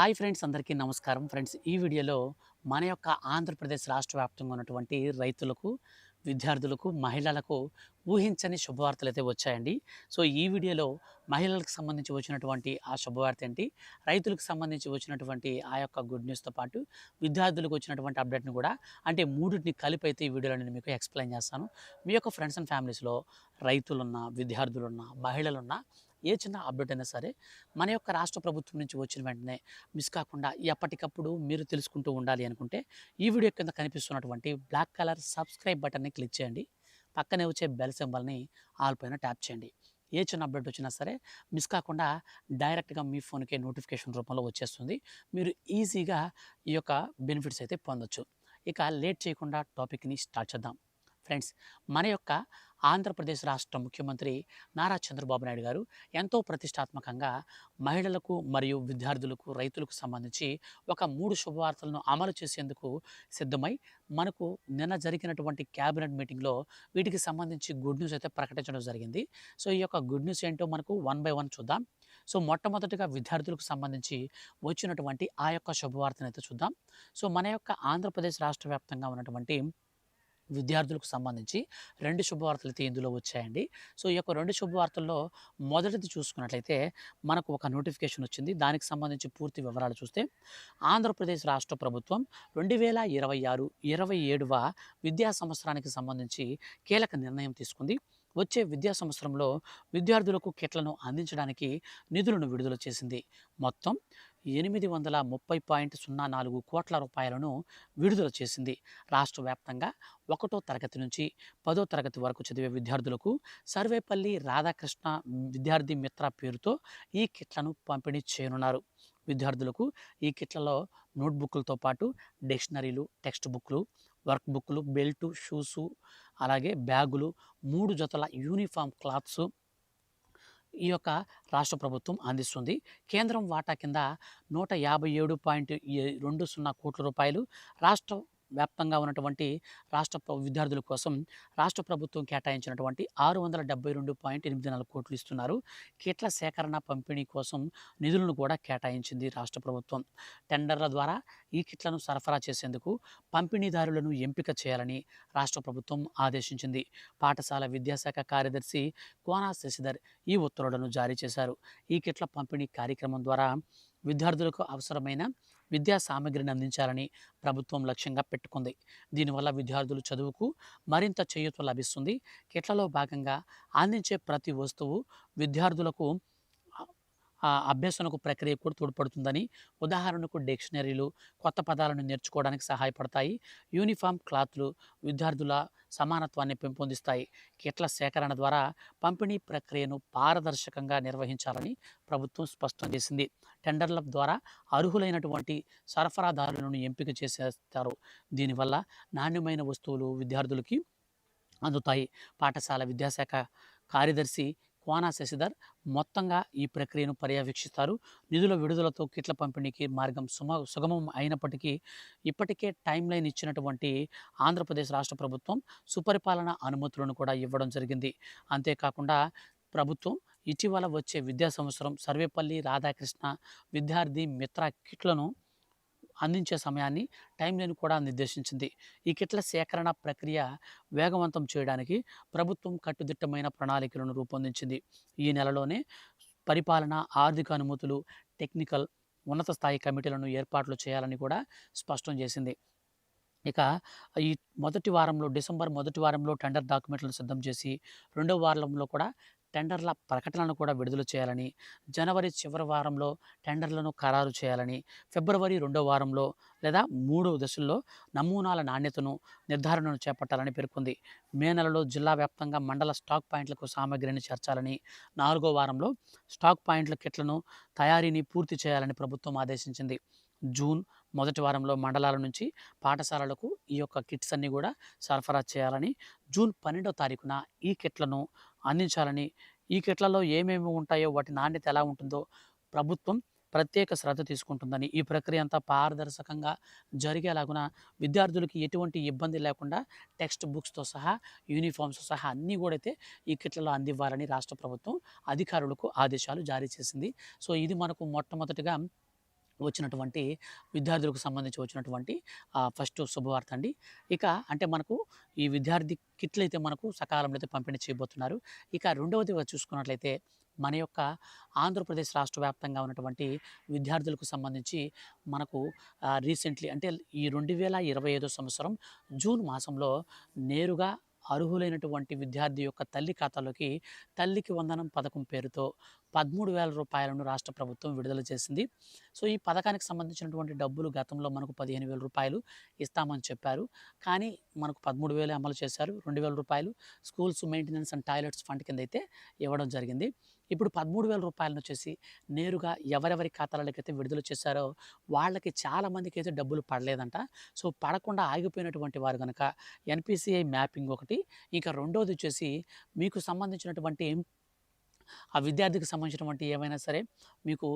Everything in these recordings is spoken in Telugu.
హాయ్ ఫ్రెండ్స్ అందరికీ నమస్కారం. ఫ్రెండ్స్ ఈ వీడియోలో మన యొక్క ఆంధ్రప్రదేశ్ రాష్ట్ర వ్యాప్తంగా ఉన్నటువంటి రైతులకు విద్యార్థులకు మహిళలకు ఊహించని శుభవార్తలు అయితే వచ్చాయండి. సో ఈ వీడియోలో మహిళలకు సంబంధించి వచ్చినటువంటి ఆ శుభవార్త ఏంటి? రైతులకు సంబంధించి వచ్చినటువంటి ఆ యొక్క గుడ్ న్యూస్తో పాటు విద్యార్థులకు వచ్చినటువంటి అప్డేట్ని కూడా అంటే మూడింటిని కలిపి అయితే ఈ వీడియోలో నేను మీకు ఎక్స్ప్లెయిన్ చేస్తాను. మీ యొక్క ఫ్రెండ్స్ అండ్ ఫ్యామిలీస్లో రైతులున్నా విద్యార్థులున్నా మహిళలున్నా ఏ చిన్న అప్డేట్ అయినా సరే మన యొక్క రాష్ట్ర ప్రభుత్వం నుంచి వచ్చిన వెంటనే మిస్ కాకుండా ఎప్పటికప్పుడు మీరు తెలుసుకుంటూ ఉండాలి అనుకుంటే ఈ వీడియో కింద కనిపిస్తున్నటువంటి బ్లాక్ కలర్ సబ్స్క్రైబ్ బటన్ని క్లిక్ చేయండి. పక్కనే వచ్చే బెల్ సింబల్ని ఆల్ పైన ట్యాప్ చేయండి. ఏ చిన్న అప్డేట్ వచ్చినా సరే మిస్ కాకుండా డైరెక్ట్గా మీ ఫోన్కే నోటిఫికేషన్ రూపంలో వచ్చేస్తుంది. మీరు ఈజీగా ఈ యొక్క బెనిఫిట్స్ అయితే పొందొచ్చు. ఇక లేట్ చేయకుండా టాపిక్ని స్టార్ట్ చేద్దాం. ఫ్రెండ్స్ మన యొక్క ఆంధ్రప్రదేశ్ రాష్ట్ర ముఖ్యమంత్రి నారా చంద్రబాబు నాయుడు గారు ఎంతో ప్రతిష్టాత్మకంగా మహిళలకు మరియు విద్యార్థులకు రైతులకు సంబంధించి ఒక మూడు శుభవార్తలను అమలు చేసేందుకు సిద్ధమై మనకు నిన్న జరిగినటువంటి క్యాబినెట్ మీటింగ్లో వీటికి సంబంధించి గుడ్ న్యూస్ అయితే ప్రకటించడం జరిగింది. సో ఈ యొక్క గుడ్ న్యూస్ ఏంటో మనకు వన్ బై వన్ చూద్దాం. సో మొట్టమొదటిగా విద్యార్థులకు సంబంధించి వచ్చినటువంటి ఆ యొక్క శుభవార్తను అయితే చూద్దాం. సో మన యొక్క ఆంధ్రప్రదేశ్ రాష్ట్ర వ్యాప్తంగా ఉన్నటువంటి విద్యార్థులకు సంబంధించి రెండు శుభవార్తలు అయితే ఇందులో వచ్చాయండి. సో ఈ యొక్క రెండు శుభవార్తల్లో మొదటిది చూసుకున్నట్లయితే మనకు ఒక నోటిఫికేషన్ వచ్చింది. దానికి సంబంధించి పూర్తి వివరాలు చూస్తే ఆంధ్రప్రదేశ్ రాష్ట్ర ప్రభుత్వం రెండు వేల ఇరవై ఆరు ఇరవై ఏడవ విద్యా సంవత్సరానికి సంబంధించి కీలక నిర్ణయం తీసుకుంది. వచ్చే విద్యా సంవత్సరంలో విద్యార్థులకు కిట్లను అందించడానికి నిధులను విడుదల చేసింది. మొత్తం ఎనిమిది వందల ముప్పై పాయింట్ సున్నా నాలుగు కోట్ల రూపాయలను విడుదల చేసింది. రాష్ట్ర వ్యాప్తంగా ఒకటో తరగతి నుంచి పదో తరగతి వరకు చదివే విద్యార్థులకు సర్వేపల్లి రాధాకృష్ణ విద్యార్థి మిత్ర పేరుతో ఈ కిట్లను పంపిణీ చేయనున్నారు. విద్యార్థులకు ఈ కిట్లలో నోట్బుక్లతో పాటు డిక్షనరీలు టెక్స్ట్ బుక్లు వర్క్ బుక్లు బెల్టు షూసు అలాగే బ్యాగులు మూడు జతల యూనిఫామ్ క్లాత్స్ ఈ యొక్క రాష్ట్ర ప్రభుత్వం అందిస్తుంది. కేంద్రం వాటా కింద నూట యాభై ఏడు పాయింట్ రెండు సున్నా కోట్ల రూపాయలు రాష్ట్ర వ్యాప్తంగా ఉన్నటువంటి రాష్ట్ర విద్యార్థుల కోసం రాష్ట్ర ప్రభుత్వం కేటాయించినటువంటి ఆరు వందల డెబ్బై రెండు పాయింట్ ఎనిమిది నాలుగు కోట్లు ఇస్తున్నారు. కిట్ల సేకరణ పంపిణీ కోసం నిధులను కూడా కేటాయించింది రాష్ట్ర ప్రభుత్వం. టెండర్ల ద్వారా ఈ కిట్లను సరఫరా చేసేందుకు పంపిణీదారులను ఎంపిక చేయాలని రాష్ట్ర ప్రభుత్వం ఆదేశించింది. పాఠశాల విద్యాశాఖ కార్యదర్శి కోనా శశిధర్ ఈ ఉత్తర్వులను జారీ చేశారు. ఈ కిట్ల పంపిణీ కార్యక్రమం ద్వారా విద్యార్థులకు అవసరమైన విద్యా సామగ్రిని అందించాలని ప్రభుత్వం లక్ష్యంగా పెట్టుకుంది. దీనివల్ల విద్యార్థులు చదువుకు మరింత చేయూత లభిస్తుంది. కిట్లలో భాగంగా అందించే ప్రతి వస్తువు విద్యార్థులకు ఆ- అభ్యసనకు ప్రక్రియ కూడా తోడ్పడుతుందని ఉదాహరణకు డిక్షనరీలు కొత్త పదాలను నేర్చుకోవడానికి సహాయపడతాయి. యూనిఫామ్ క్లాత్లు విద్యార్థుల సమానత్వాన్ని పెంపొందిస్తాయి. కిట్ల సేకరణ ద్వారా పంపిణీ ప్రక్రియను పారదర్శకంగా నిర్వహించాలని ప్రభుత్వం స్పష్టం చేసింది. టెండర్ల ద్వారా అర్హులైనటువంటి సరఫరాదారులను ఎంపిక చేసేస్తారు. దీనివల్ల నాణ్యమైన వస్తువులు విద్యార్థులకి అందుతాయి. పాఠశాల విద్యాశాఖ కార్యదర్శి కోనా శశిధర్ మొత్తంగా ఈ ప్రక్రియను పర్యవేక్షిస్తారు. నిధుల విడుదలతో కిట్ల పంపిణీకి మార్గం సుమ సుగమం అయినప్పటికీ ఇప్పటికే టైం లైన్ ఇచ్చినటువంటి ఆంధ్రప్రదేశ్ రాష్ట్ర ప్రభుత్వం సుపరిపాలన అనుమతులను కూడా ఇవ్వడం జరిగింది. అంతేకాకుండా ప్రభుత్వం ఇటీవల వచ్చే విద్యా సంవత్సరం సర్వేపల్లి రాధాకృష్ణ విద్యార్థి మిత్ర కిట్లను అందించే సమయాన్ని టైం కూడా నిర్దేశించింది. ఈ కిట్ల సేకరణ ప్రక్రియ వేగవంతం చేయడానికి ప్రభుత్వం కట్టుదిట్టమైన ప్రణాళికలను రూపొందించింది. ఈ నెలలోనే పరిపాలన ఆర్థిక అనుమతులు టెక్నికల్ ఉన్నత స్థాయి కమిటీలను ఏర్పాట్లు చేయాలని కూడా స్పష్టం చేసింది. ఇక ఈ మొదటి వారంలో డిసెంబర్ మొదటి వారంలో టెండర్ డాక్యుమెంట్లను సిద్ధం చేసి రెండవ వారంలో కూడా టెండర్ల ప్రకటనను కూడా విడుదల చేయాలని జనవరి చివరి వారంలో టెండర్లను ఖరారు చేయాలని ఫిబ్రవరి రెండో వారంలో లేదా మూడో దశల్లో నమూనాల నాణ్యతను నిర్ధారణను చేపట్టాలని పేర్కొంది. మే నెలలో జిల్లా వ్యాప్తంగా మండల స్టాక్ పాయింట్లకు సామగ్రిని చేర్చాలని నాలుగో వారంలో స్టాక్ పాయింట్ల కిట్లను తయారీని పూర్తి చేయాలని ప్రభుత్వం ఆదేశించింది. జూన్ మొదటి వారంలో మండలాల నుంచి పాఠశాలలకు ఈ యొక్క కిట్స్ అన్నీ కూడా సరఫరా చేయాలని జూన్ పన్నెండో తారీఖున ఈ కిట్లను అందించాలని ఈ కిట్లలో ఏమేమి ఉంటాయో వాటి నాణ్యత ఎలా ఉంటుందో ప్రభుత్వం ప్రత్యేక శ్రద్ధ తీసుకుంటుందని ఈ ప్రక్రియ అంతా పారదర్శకంగా జరిగేలాగున విద్యార్థులకి ఎటువంటి ఇబ్బంది లేకుండా టెక్స్ట్ బుక్స్తో సహా యూనిఫామ్స్తో సహా అన్నీ కూడా అయితే ఈ కిట్లలో అందివ్వాలని రాష్ట్ర ప్రభుత్వం అధికారులకు ఆదేశాలు జారీ చేసింది. సో ఇది మనకు మొట్టమొదటిగా వచ్చినటువంటి విద్యార్థులకు సంబంధించి వచ్చినటువంటి ఫస్ట్ శుభవార్త అండి. ఇక అంటే మనకు ఈ విద్యార్థి కిట్లు అయితే మనకు సకాలంలో అయితే పంపిణీ చేయబోతున్నారు. ఇక రెండవది చూసుకున్నట్లయితే మన యొక్క ఆంధ్రప్రదేశ్ రాష్ట్ర వ్యాప్తంగా ఉన్నటువంటి విద్యార్థులకు సంబంధించి మనకు రీసెంట్‌లీ అంటే ఈ 2025 సంవత్సరం జూన్ మాసంలో నేరుగా అర్హులైనటువంటి విద్యార్థి యొక్క తల్లి ఖాతాలోకి తల్లికి వందనం పథకం పేరుతో పదమూడు వేల రూపాయలను రాష్ట్ర ప్రభుత్వం విడుదల చేసింది. సో, ఈ పథకానికి సంబంధించినటువంటి డబ్బులు గతంలో మనకు పదిహేను వేల రూపాయలు ఇస్తామని చెప్పారు. కానీ మనకు 13,000 అమలు చేశారు. రెండు వేల రూపాయలు schools maintenance and toilets fund కింద అయితే ఇవ్వడం జరిగింది. ఇప్పుడు పదమూడు వేల రూపాయలను వచ్చేసి నేరుగా ఎవరెవరి ఖాతాలకైతే విడుదల చేశారో వాళ్ళకి చాలా మందికైతే డబ్బులు పడలేదంట. సో, పడకుండా ఆగిపోయినటువంటి వారు కనుక ఎన్‌పీసీఐ మ్యాపింగ్ ఒకటి, ఇంకా రెండోది వచ్చేసి మీకు సంబంధించినటువంటి ఆ విద్యార్థికి సంబంధించినటువంటి ఏమైనా సరే మీకు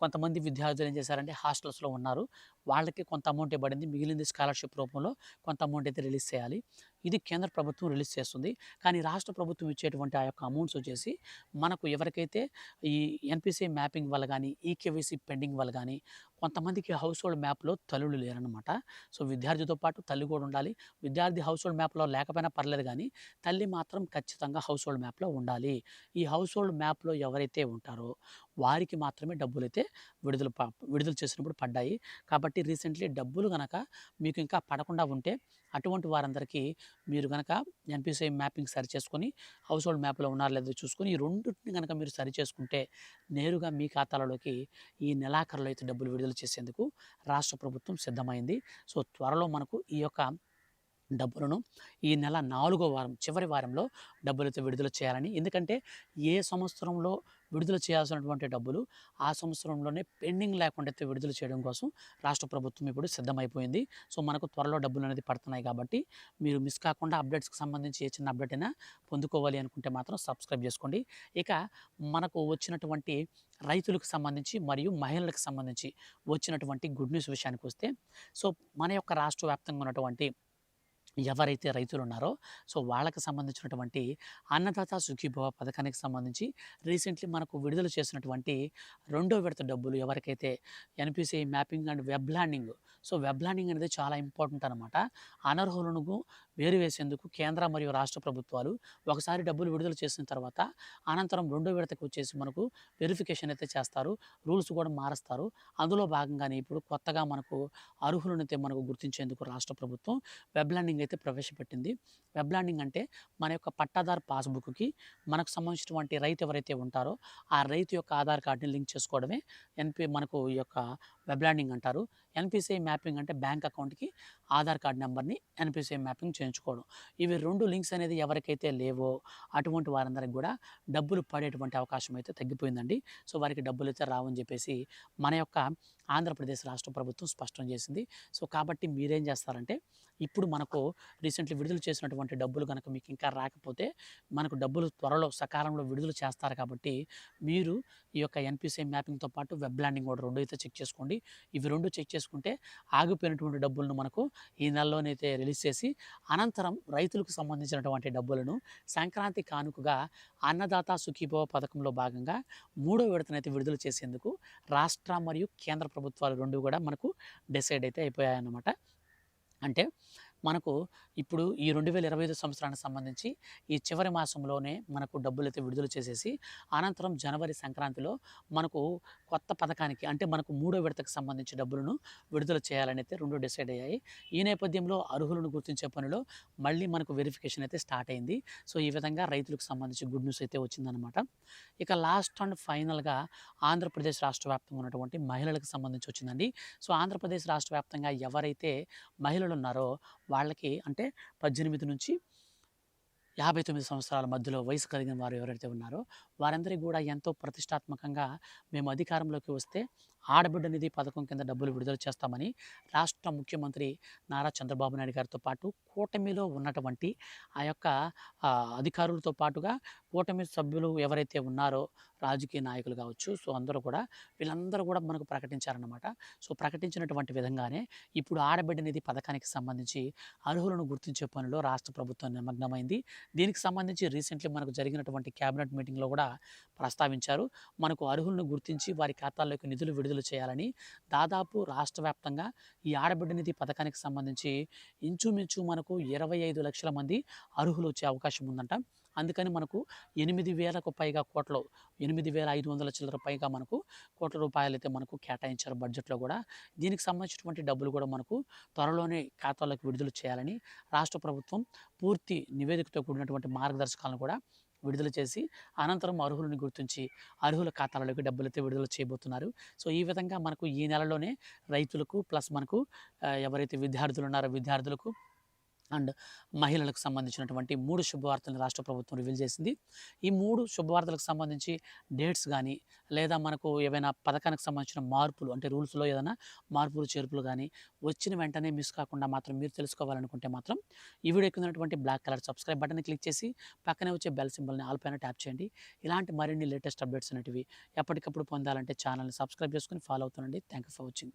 కొంతమంది విద్యార్థులు ఏం చేశారంటే హాస్టల్స్‌లో ఉన్నారు. వాళ్ళకి కొంత అమౌంట్ ఇవ్వబడింది మిగిలింది స్కాలర్‌షిప్ రూపంలో కొంత అమౌంట్ అయితే రిలీజ్ చేయాలి. ఇది కేంద్ర ప్రభుత్వం రిలీజ్ చేస్తుంది. కానీ రాష్ట్ర ప్రభుత్వం ఇచ్చేటువంటి ఆ యొక్క అమౌంట్స్ వచ్చేసి మనకు ఎవరికైతే ఈ ఎన్పిసి మ్యాపింగ్ వల్ల కానీ ఈకేవీసీ పెండింగ్ వల్ల కానీ కొంతమందికి హౌస్ హోల్డ్ మ్యాప్‌లో తల్లులు లేరనమాట. సో, విద్యార్థితో పాటు తల్లి కూడా ఉండాలి. విద్యార్థి హౌస్ హోల్డ్ మ్యాప్‌లో లేకపోయినా పర్లేదు కానీ తల్లి మాత్రం ఖచ్చితంగా హౌస్ హోల్డ్ మ్యాప్‌లో ఉండాలి. ఈ హౌస్ హోల్డ్ మ్యాప్‌లో ఎవరైతే ఉంటారో వారికి మాత్రమే డబ్బులైతే విడుదల ప విడుదల చేసినప్పుడు పడ్డాయి. కాబట్టి రీసెంట్‌లీ డబ్బులు కనుక మీకు ఇంకా పడకుండా ఉంటే అటువంటి వారందరికీ మీరు కనుక ఎన్పిసిఐ మ్యాపింగ్ సరిచేసుకొని హౌస్ హోల్డ్ మ్యాప్‌లో ఉన్నారో లేదో చూసుకొని ఈ రెండింటిని కనుక మీరు సరిచేసుకుంటే నేరుగా మీ ఖాతాలలోకి ఈ నెలాఖరులో అయితే డబ్బులు విడుదల చేసేందుకు రాష్ట్ర ప్రభుత్వం సిద్ధమైంది. సో, త్వరలో మనకు ఈ యొక్క డబ్బులను ఈ నెల నాలుగో వారం చివరి వారంలో డబ్బులతో విడుదల చేయాలని ఎందుకంటే ఏ సంవత్సరంలో విడుదల చేయాల్సినటువంటి డబ్బులు ఆ సంవత్సరంలోనే పెండింగ్ లేకుండా విడుదల చేయడం కోసం రాష్ట్ర ప్రభుత్వం ఇప్పుడు సిద్ధమైపోయింది. సో, మనకు త్వరలో డబ్బులు అనేది పడుతున్నాయి కాబట్టి మీరు మిస్ కాకుండా అప్డేట్స్‌కి సంబంధించి ఏ చిన్న అప్డేట్ అయినా పొందుకోవాలి అనుకుంటే మాత్రం సబ్స్క్రైబ్ చేసుకోండి. ఇక మనకు వచ్చినటువంటి రైతులకు సంబంధించి మరియు మహిళలకు సంబంధించి వచ్చినటువంటి గుడ్ న్యూస్ విషయానికి వస్తే సో, మన యొక్క రాష్ట్ర వ్యాప్తంగా ఉన్నటువంటి ఎవరైతే రైతులు ఉన్నారో సో, వాళ్ళకి సంబంధించినటువంటి అన్నదాత సుఖీభవ పథకానికి సంబంధించి రీసెంట్‌లీ మనకు విడుదల చేసినటువంటి రెండో విడత డబ్బులు ఎవరికైతే NPC mapping and web landing so, web landing అనేది చాలా ఇంపార్టెంట్ అనమాట. అనర్హులను వేరు వేసేందుకు కేంద్ర మరియు రాష్ట్ర ప్రభుత్వాలు ఒకసారి డబ్బులు విడుదల చేసిన తర్వాత అనంతరం రెండో విడతకు వచ్చేసి మనకు వెరిఫికేషన్ అయితే చేస్తారు. రూల్స్ కూడా మారుస్తారు. అందులో భాగంగానే ఇప్పుడు కొత్తగా మనకు అర్హులనైతే మనకు గుర్తించేందుకు రాష్ట్ర ప్రభుత్వం వెబ్ ల్యాండింగ్ అయితే ప్రవేశపెట్టింది. వెబ్ ల్యాండింగ్ అంటే మన యొక్క పట్టాదారు పాస్‌బుక్‌కి మనకు సంబంధించినటువంటి రైతు ఎవరైతే ఉంటారో ఆ రైతు యొక్క ఆధార్ కార్డ్‌ని లింక్ చేసుకోవడమే ఎన్పి మనకు ఈ యొక్క వెబ్ ల్యాండింగ్ అంటారు. ఎన్పిసిఐ మ్యాపింగ్ అంటే బ్యాంక్ అకౌంట్‌కి ఆధార్ కార్డ్ నెంబర్ని ఎన్పిసిఐ మ్యాపింగ్ చేయించుకోవడం. ఇవి రెండు లింక్స్ అనేది ఎవరికైతే లేవో అటువంటి వారందరికి కూడా డబ్బులు పడేటువంటి అవకాశం అయితే తగ్గిపోయిందండి. సో, వారికి డబ్బులైతే రావని చెప్పేసి మన యొక్క ఆంధ్రప్రదేశ్ రాష్ట్ర ప్రభుత్వం స్పష్టం చేసింది. సో, కాబట్టి మీరేం చేస్తారంటే ఇప్పుడు మనకు రీసెంట్‌లీ విడుదల చేసినటువంటి డబ్బులు కనుక మీకు ఇంకా రాకపోతే మనకు డబ్బులు త్వరలో సకాలంలో విడుదల చేస్తారు కాబట్టి మీరు ఈ యొక్క ఎన్పిసిఐ మ్యాపింగ్‌తో పాటు వెబ్ ల్యాండింగ్ కూడా రెండు అయితే చెక్ చేసుకోండి. ఇవి రెండు చెక్ చేసుకుంటే ఆగిపోయినటువంటి డబ్బులను మనకు ఈ నెలలోనైతే రిలీజ్ చేసి అనంతరం రైతులకు సంబంధించినటువంటి డబ్బులను సంక్రాంతి కానుకగా అన్నదాత సుఖీభవ పథకంలో భాగంగా మూడో విడతనైతే విడుదల చేసేందుకు రాష్ట్ర మరియు కేంద్ర ప్రభుత్వాలు రెండు కూడా మనకు డిసైడ్ అయితే అయిపోయాయన్నమాట. అంటే మనకు ఇప్పుడు ఈ 2025 సంవత్సరానికి సంబంధించి ఈ చివరి మాసంలోనే మనకు డబ్బులైతే విడుదల చేసేసి అనంతరం జనవరి సంక్రాంతిలో మనకు కొత్త పథకానికి అంటే మనకు మూడో విడతకు సంబంధించి డబ్బులను విడుదల చేయాలని అయితే రెండు డిసైడ్ అయ్యాయి. ఈ నేపథ్యంలో అర్హులను గుర్తించే పనిలో మళ్ళీ మనకు వెరిఫికేషన్ అయితే స్టార్ట్ అయింది. సో, ఈ విధంగా రైతులకు సంబంధించి గుడ్ న్యూస్ అయితే వచ్చిందనమాట. ఇక లాస్ట్ అండ్ ఫైనల్‌గా ఆంధ్రప్రదేశ్ రాష్ట్ర వ్యాప్తంగా ఉన్నటువంటి మహిళలకు సంబంధించి వచ్చిందండి. సో, ఆంధ్రప్రదేశ్ రాష్ట్ర వ్యాప్తంగా ఎవరైతే మహిళలు ఉన్నారో వాళ్ళకి అంటే 18-59 సంవత్సరాల మధ్యలో వయసు కలిగిన వారు ఎవరైతే ఉన్నారో వారందరికి కూడా ఎంతో ప్రతిష్టాత్మకంగా మేము అధికారంలోకి వస్తే ఆడబిడ్డ నిధి పథకం కింద డబ్బులు విడుదల చేస్తామని రాష్ట్ర ముఖ్యమంత్రి నారా చంద్రబాబు నాయుడు గారితో పాటు కూటమిలో ఉన్నటువంటి ఆ యొక్క అధికారులతో పాటుగా కూటమి సభ్యులు ఎవరైతే ఉన్నారో రాజకీయ నాయకులు కావచ్చు. సో, అందరూ కూడా వీళ్ళందరూ కూడా మనకు ప్రకటించారన్నమాట. సో, ప్రకటించినటువంటి విధంగానే ఇప్పుడు ఆడబిడ్డ నిధి పథకానికి సంబంధించి అర్హులను గుర్తించే పనిలో రాష్ట్ర ప్రభుత్వం నిమగ్నమైంది. దీనికి సంబంధించి రీసెంట్‌లీ మనకు జరిగినటువంటి కేబినెట్ మీటింగ్‌లో కూడా ప్రస్తావించారు. మనకు అర్హులను గుర్తించి వారి ఖాతాల్లోకి నిధులు విడుదల విడుదల చేయాలని దాదాపు రాష్ట్ర వ్యాప్తంగా ఈ ఆడబిడ్డ నిధి పథకానికి సంబంధించి ఇంచుమించు మనకు ఇరవై ఐదు లక్షల మంది అర్హులు వచ్చే అవకాశం ఉందంట. అందుకని మనకు ఎనిమిది వేలకు పైగా కోట్లు ఎనిమిది వేల ఐదు వందల చిల్లర పైగా మనకు కోట్ల రూపాయలు అయితే మనకు కేటాయించారు బడ్జెట్లో కూడా. దీనికి సంబంధించినటువంటి డబ్బులు కూడా మనకు త్వరలోనే ఖాతాలోకి విడుదల చేయాలని రాష్ట్ర ప్రభుత్వం పూర్తి నివేదికతో కూడినటువంటి మార్గదర్శకాలను కూడా విడుదల చేసి అనంతరం అర్హులను గుర్తించి అర్హుల ఖాతాలలోకి డబ్బులైతే విడుదల చేయబోతున్నారు. సో ఈ విధంగా మనకు ఈ నెలలోనే రైతులకు ప్లస్ మనకు ఎవరైతే విద్యార్థులు ఉన్నారో విద్యార్థులకు అండ్ మహిళలకు సంబంధించినటువంటి మూడు శుభవార్తలను రాష్ట్ర ప్రభుత్వం రివీల్ చేసింది. ఈ మూడు శుభవార్తలకు సంబంధించి డేట్స్ కానీ లేదా మనకు ఏవైనా పథకానికి సంబంధించిన మార్పులు అంటే రూల్స్లో ఏదైనా మార్పులు చేర్పులు కానీ వచ్చిన వెంటనే మిస్ కాకుండా మాత్రం మీరు తెలుసుకోవాలనుకుంటే మాత్రం ఈ వీడియో ఉన్నటువంటి black colour subscribe button click చేసి పక్కనే వచ్చే బెల్ సింబల్ని ఆల్ పైన ట్యాప్ చేయండి. ఇలాంటి మరిన్ని లేటెస్ట్ అప్డేట్స్ అనేటివి ఎప్పటికప్పుడు పొందాలంటే ఛానల్ని సబ్స్క్రైబ్ చేసుకుని follow అవుతుండండి. Thank you for watching.